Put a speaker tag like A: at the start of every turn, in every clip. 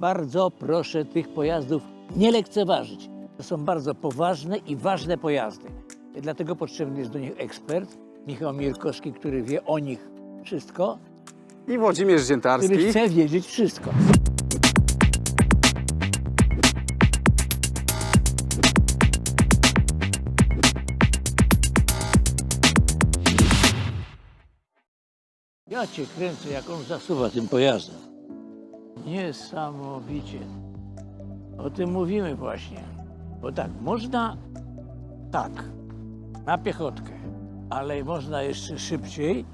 A: Bardzo proszę tych pojazdów nie lekceważyć. To są bardzo poważne i ważne pojazdy. Dlatego potrzebny jest do nich ekspert, Michał Mirkowski, który wie o nich wszystko,
B: I Włodzimierz
A: który
B: Ziętarski.
A: chce wiedzieć wszystko. Ja cię kręcę, jak on zasuwa tym pojazdem. Niesamowicie. O tym mówimy właśnie. Bo tak, można tak, na piechotkę, ale można jeszcze szybciej.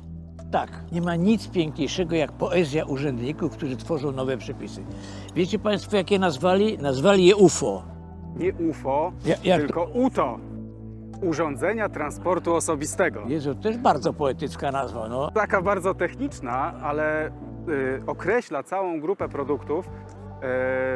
A: Tak, nie ma nic piękniejszego jak poezja urzędników, którzy tworzą nowe przepisy. Wiecie Państwo, jakie nazwali? Nazwali je UFO.
B: Nie UFO,
A: Ja- jak to?
B: tylko UTO. Urządzenia Transportu Osobistego.
A: Jezu, też bardzo poetycka nazwa, no.
B: Taka bardzo techniczna, ale określa całą grupę produktów, y,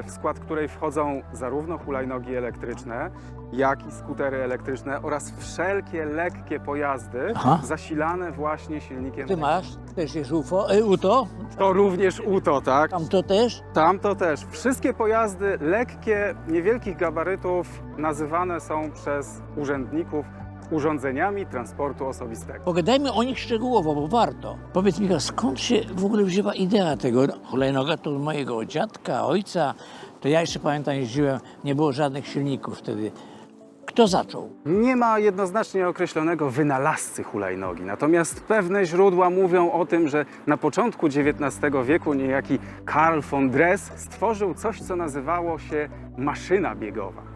B: w skład której wchodzą zarówno hulajnogi elektryczne, jak i skutery elektryczne oraz wszelkie lekkie pojazdy
A: Aha.
B: zasilane właśnie silnikiem.
A: Ty masz? Też jest UFO? E, UTO?
B: To również UTO, tak?
A: Tam to też?
B: Tam to też. Wszystkie pojazdy lekkie, niewielkich gabarytów nazywane są przez urzędników urządzeniami transportu osobistego.
A: Pogadajmy o nich szczegółowo, bo warto. Powiedz mi, skąd się w ogóle wzięła idea tego? Hulajnoga to mojego dziadka, ojca. To ja jeszcze pamiętam, jeździłem, nie było żadnych silników wtedy. Kto zaczął?
B: Nie ma jednoznacznie określonego wynalazcy hulajnogi, natomiast pewne źródła mówią o tym, że na początku XIX wieku niejaki Karl von Dress stworzył coś, co nazywało się maszyna biegowa.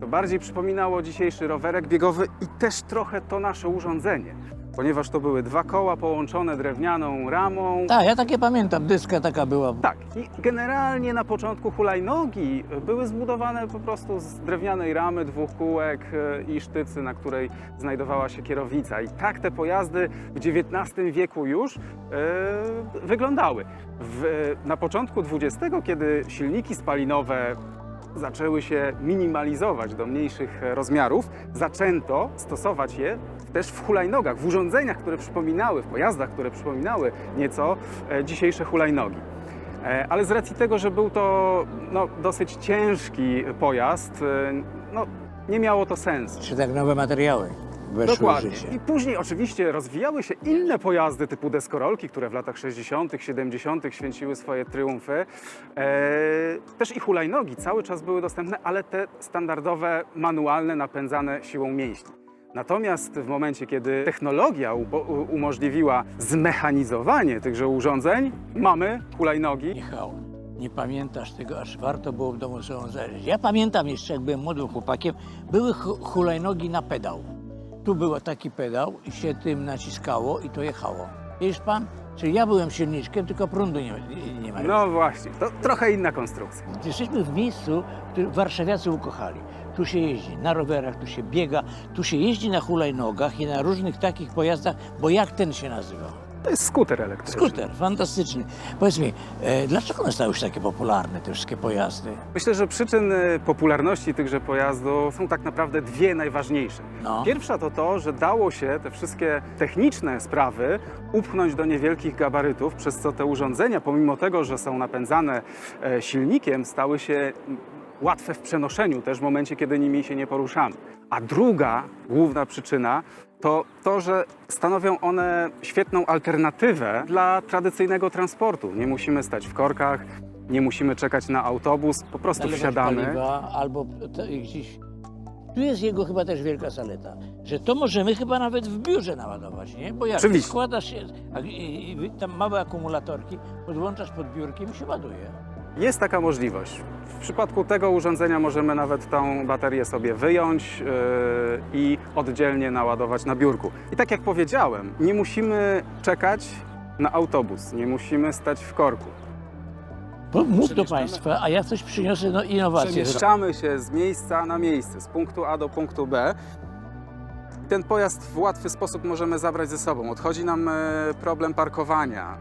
B: To bardziej przypominało dzisiejszy rowerek biegowy i też trochę to nasze urządzenie, ponieważ to były dwa koła połączone drewnianą ramą.
A: Tak, ja takie pamiętam, dyska taka była.
B: Tak, i generalnie na początku hulajnogi były zbudowane po prostu z drewnianej ramy, dwóch kółek e, i sztycy, na której znajdowała się kierownica. I tak te pojazdy w XIX wieku już e, wyglądały. W, na początku XX, kiedy silniki spalinowe zaczęły się minimalizować do mniejszych e, rozmiarów, zaczęto stosować je też w hulajnogach, w urządzeniach, które przypominały, w pojazdach, które przypominały nieco e, dzisiejsze hulajnogi. E, Ale z racji tego, że był to no, dosyć ciężki pojazd, no, nie miało to sensu.
A: Czy tak nowe materiały weszły
B: Dokładnie.
A: w życie?
B: I później oczywiście rozwijały się inne pojazdy typu deskorolki, które w latach 60., 70. święciły swoje triumfy. E, też i hulajnogi cały czas były dostępne, ale te standardowe, manualne, napędzane siłą mięśni. Natomiast w momencie, kiedy technologia umożliwiła zmechanizowanie tychże urządzeń, mamy hulajnogi.
A: Michał, nie pamiętasz tego, aż warto było w domu sobą zajrzeć. Ja pamiętam jeszcze, jak byłem młodym chłopakiem, były hu- hulajnogi na pedał. Tu był taki pedał i się tym naciskało i to jechało. Wiesz pan? Czyli ja byłem silniczkiem, tylko prądu nie, nie, ma.
B: No właśnie, to trochę inna konstrukcja.
A: Jesteśmy w miejscu, które warszawiacy ukochali. Tu się jeździ na rowerach, tu się biega, tu się jeździ na hulajnogach i na różnych takich pojazdach, bo jak ten się nazywa?
B: To jest skuter elektryczny.
A: Skuter, fantastyczny. Powiedz mi, e, dlaczego one stały się takie popularne, te wszystkie pojazdy?
B: Myślę, że przyczyn y, popularności tychże pojazdów są tak naprawdę dwie najważniejsze.
A: No.
B: Pierwsza to to, że dało się te wszystkie techniczne sprawy upchnąć do niewielkich gabarytów, przez co te urządzenia, pomimo tego, że są napędzane e, silnikiem, stały się łatwe w przenoszeniu też w momencie, kiedy nimi się nie poruszamy. A druga główna przyczyna to to, że stanowią one świetną alternatywę dla tradycyjnego transportu. Nie musimy stać w korkach, nie musimy czekać na autobus, po prostu
A: Nalewać
B: wsiadamy.
A: Paliwa, albo gdzieś... Tu jest jego chyba też wielka zaleta, że to możemy chyba nawet w biurze naładować, nie? Bo jak
B: Oczywiście.
A: składasz się, a, i, i, tam małe akumulatorki, podłączasz pod biurkiem i się ładuje.
B: Jest taka możliwość. W przypadku tego urządzenia możemy nawet tą baterię sobie wyjąć yy, i oddzielnie naładować na biurku. I tak jak powiedziałem, nie musimy czekać na autobus, nie musimy stać w korku.
A: Bo mów do Państwa, a ja coś przyniosę, no innowacje.
B: Przemieszczamy się z miejsca na miejsce, z punktu A do punktu B. Ten pojazd w łatwy sposób możemy zabrać ze sobą. Odchodzi nam e, problem parkowania,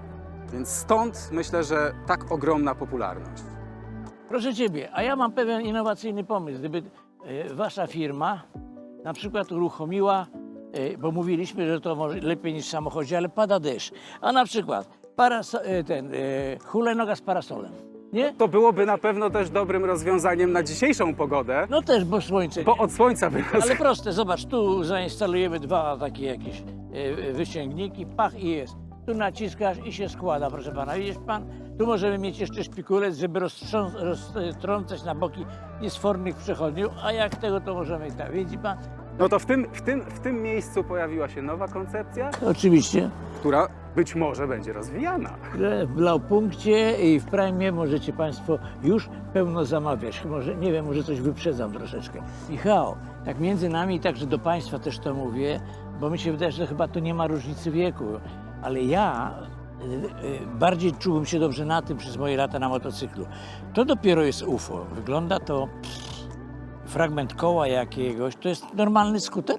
B: więc stąd myślę, że tak ogromna popularność.
A: Proszę Ciebie, a ja mam pewien innowacyjny pomysł. Gdyby e, Wasza firma na przykład uruchomiła, e, bo mówiliśmy, że to może lepiej niż w samochodzie, ale pada deszcz, a na przykład paraso- e, ten, hulajnoga z parasolem. Nie?
B: To byłoby na pewno też dobrym rozwiązaniem na dzisiejszą pogodę,
A: No też, bo słońce.
B: bo od słońca by nas...
A: Ale proste, zobacz, tu zainstalujemy dwa takie jakieś wysięgniki, pach i jest. Tu naciskasz i się składa, proszę pana. Widzisz pan? Tu możemy mieć jeszcze szpikulec, żeby roztrącać na boki niesfornych przechodniów, a jak tego to możemy tak. Widzi pan?
B: No to w tym, w, tym, w tym miejscu pojawiła się nowa koncepcja,
A: Oczywiście.
B: która być może będzie rozwijana.
A: W Laupunkcie i w Prime możecie Państwo już pełno zamawiać. Może, nie wiem, może coś wyprzedzam troszeczkę. Michał, tak między nami, także do Państwa też to mówię, bo mi się wydaje, że chyba tu nie ma różnicy wieku, ale ja y, y, bardziej czułem się dobrze na tym przez moje lata na motocyklu. To dopiero jest UFO. Wygląda to fragment koła jakiegoś. To jest normalny skuter?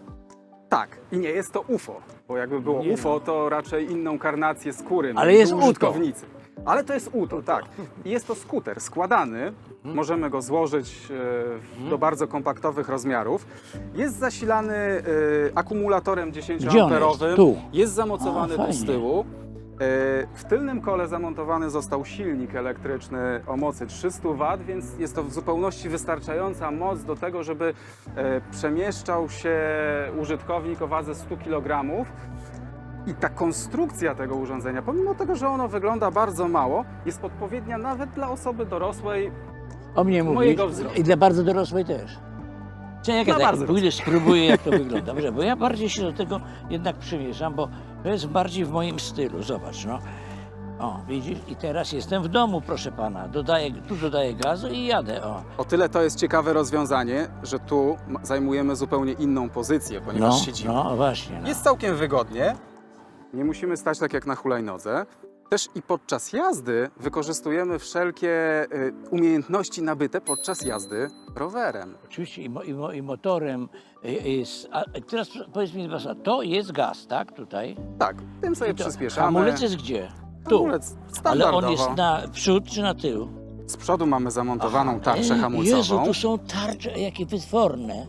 B: Tak, i nie jest to UFO, bo jakby było
A: Nie
B: UFO, to raczej inną karnację skóry
A: Ale
B: mieli
A: jest UTO.
B: użytkownicy. Ale to jest UTO, tak. I jest to skuter składany. Możemy go złożyć e, w- do bardzo kompaktowych rozmiarów. Jest zasilany e, akumulatorem
A: Gdzie on
B: 10-amperowym.
A: jest? Tu.
B: Jest zamocowany
A: A,
B: tu z
A: fajnie.
B: tyłu. E, W tylnym kole zamontowany został silnik elektryczny o mocy 300 W, więc jest to w zupełności wystarczająca moc do tego, żeby e, przemieszczał się użytkownik o wadze 100 kg. I ta konstrukcja tego urządzenia, pomimo tego, że ono wygląda bardzo mało, jest odpowiednia nawet dla osoby dorosłej.
A: O mnie mówisz.
B: Mojego wzrostu.
A: I dla bardzo dorosłej też. Czekaj, tak,
B: bardzo
A: pójdę, spróbuję jak to wygląda. Dobrze, bo ja bardziej się do tego jednak przymierzam, bo to jest bardziej w moim stylu. Zobacz, no. O, widzisz? I teraz jestem w domu, proszę pana. Dodaję, tu dodaję gazu i jadę. O.
B: O tyle to jest ciekawe rozwiązanie, że tu zajmujemy zupełnie inną pozycję, ponieważ
A: No,
B: siedzimy.
A: no właśnie. No.
B: Jest całkiem wygodnie. Nie musimy stać tak jak na hulajnodze. Też i podczas jazdy wykorzystujemy wszelkie y, umiejętności nabyte podczas jazdy rowerem.
A: Oczywiście i, mo, i, mo, i motorem y, jest. A teraz powiedz mi, to jest gaz, tak? Tutaj.
B: Tak, tym sobie
A: I to,
B: przyspieszamy.
A: hamulec jest gdzie? Tu.
B: Hamulec
A: Ale on jest na przód czy na tył?
B: Z przodu mamy zamontowaną
A: Aha.
B: tarczę hamulcową.
A: Jezu, tu są tarcze, jakie wytworne.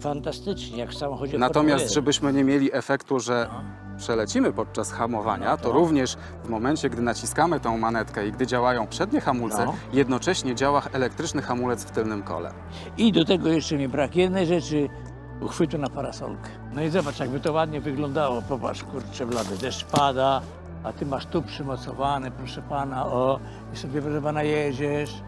A: Fantastycznie, jak w samochodzie
B: Natomiast, żebyśmy nie mieli efektu, że
A: No.
B: Przelecimy podczas hamowania, to
A: No.
B: również w momencie, gdy naciskamy tą manetkę i gdy działają przednie hamulce,
A: No.
B: jednocześnie działa elektryczny hamulec w tylnym kole.
A: I do tego jeszcze mi brak jednej rzeczy, uchwytu na parasolkę. No i zobacz, jakby to ładnie wyglądało. Popatrz, kurczę blady, deszcz pada, a ty masz tu przymocowany, proszę pana, o, i sobie, proszę pana, jedziesz.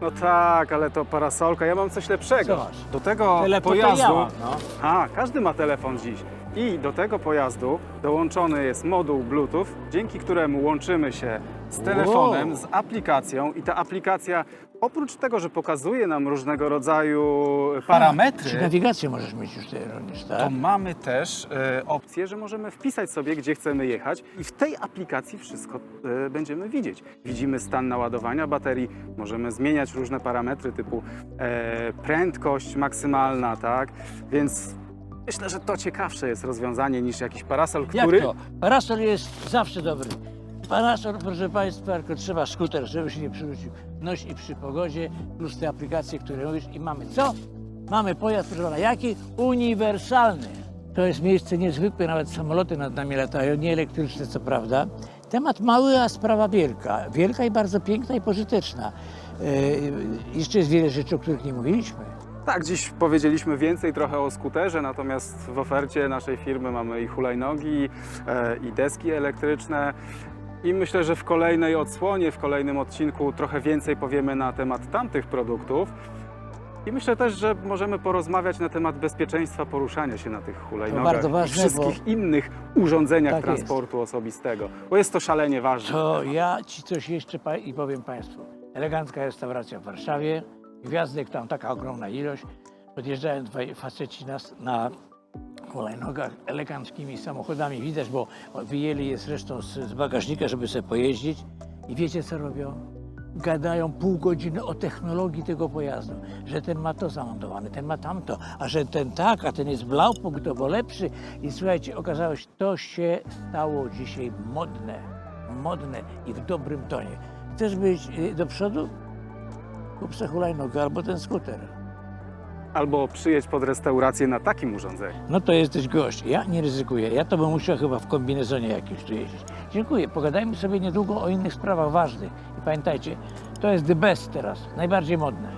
B: No tak, ale to parasolka. Ja mam coś lepszego.
A: Co masz?
B: Do tego
A: Telefon to
B: pojazdu.
A: ja mam, no.
B: A, każdy ma telefon dziś. I do tego pojazdu dołączony jest moduł Bluetooth, dzięki któremu łączymy się z telefonem,
A: Wow.
B: z aplikacją i ta aplikacja oprócz tego, że pokazuje nam różnego rodzaju
A: Czy
B: parametry,
A: nawigację możesz mieć już tutaj również,
B: to
A: tak?
B: mamy też e, opcję, że możemy wpisać sobie, gdzie chcemy jechać i w tej aplikacji wszystko e, będziemy widzieć. Widzimy stan naładowania baterii, możemy zmieniać różne parametry typu e, prędkość maksymalna, tak? Więc myślę, że to ciekawsze jest rozwiązanie niż jakiś parasol,
A: Jak
B: który...
A: to? Parasol jest zawsze dobry. Parasol, proszę Państwa, tylko trzeba skuter, żeby się nie przywrócił. Noś i przy pogodzie, plus te aplikacje, które mówisz i mamy co? Mamy pojazd, proszę Pana, jaki? Uniwersalny. To jest miejsce niezwykłe, nawet samoloty nad nami latają, nie elektryczne co prawda. Temat mały, a sprawa wielka. Wielka i bardzo piękna i pożyteczna. Yy, jeszcze jest wiele rzeczy, o których nie mówiliśmy.
B: Tak, dziś powiedzieliśmy więcej trochę o skuterze, natomiast w ofercie naszej firmy mamy i hulajnogi, e, i deski elektryczne. I myślę, że w kolejnej odsłonie, w kolejnym odcinku trochę więcej powiemy na temat tamtych produktów. I myślę też, że możemy porozmawiać na temat bezpieczeństwa poruszania się na tych hulajnogach
A: ważne,
B: i wszystkich innych urządzeniach
A: Tak jest.
B: transportu osobistego, bo jest to szalenie ważne.
A: To ja ci coś jeszcze powiem Państwu. Elegancka restauracja w Warszawie, gwiazdek tam taka ogromna ilość. Podjeżdżają dwaj faceci na, na hulajnogach eleganckimi samochodami. Widać, bo wyjęli je zresztą z, z bagażnika, żeby sobie pojeździć. I wiecie co robią? Gadają pół godziny o technologii tego pojazdu, że ten ma to zamontowane, ten ma tamto, a że ten tak, a ten jest Blaupunkt, to bo lepszy. I słuchajcie, okazało się, to się stało dzisiaj modne, modne i w dobrym tonie. Chcesz być y, do przodu? Kup se hulajnogę albo ten skuter.
B: Albo przyjedź pod restaurację na takim urządzeniu.
A: No to jesteś gość. Ja nie ryzykuję. Ja to bym musiał chyba w kombinezonie jakimś tu jeździć. Dziękuję. Pogadajmy sobie niedługo o innych sprawach ważnych. I pamiętajcie, To jest the best teraz, najbardziej modne.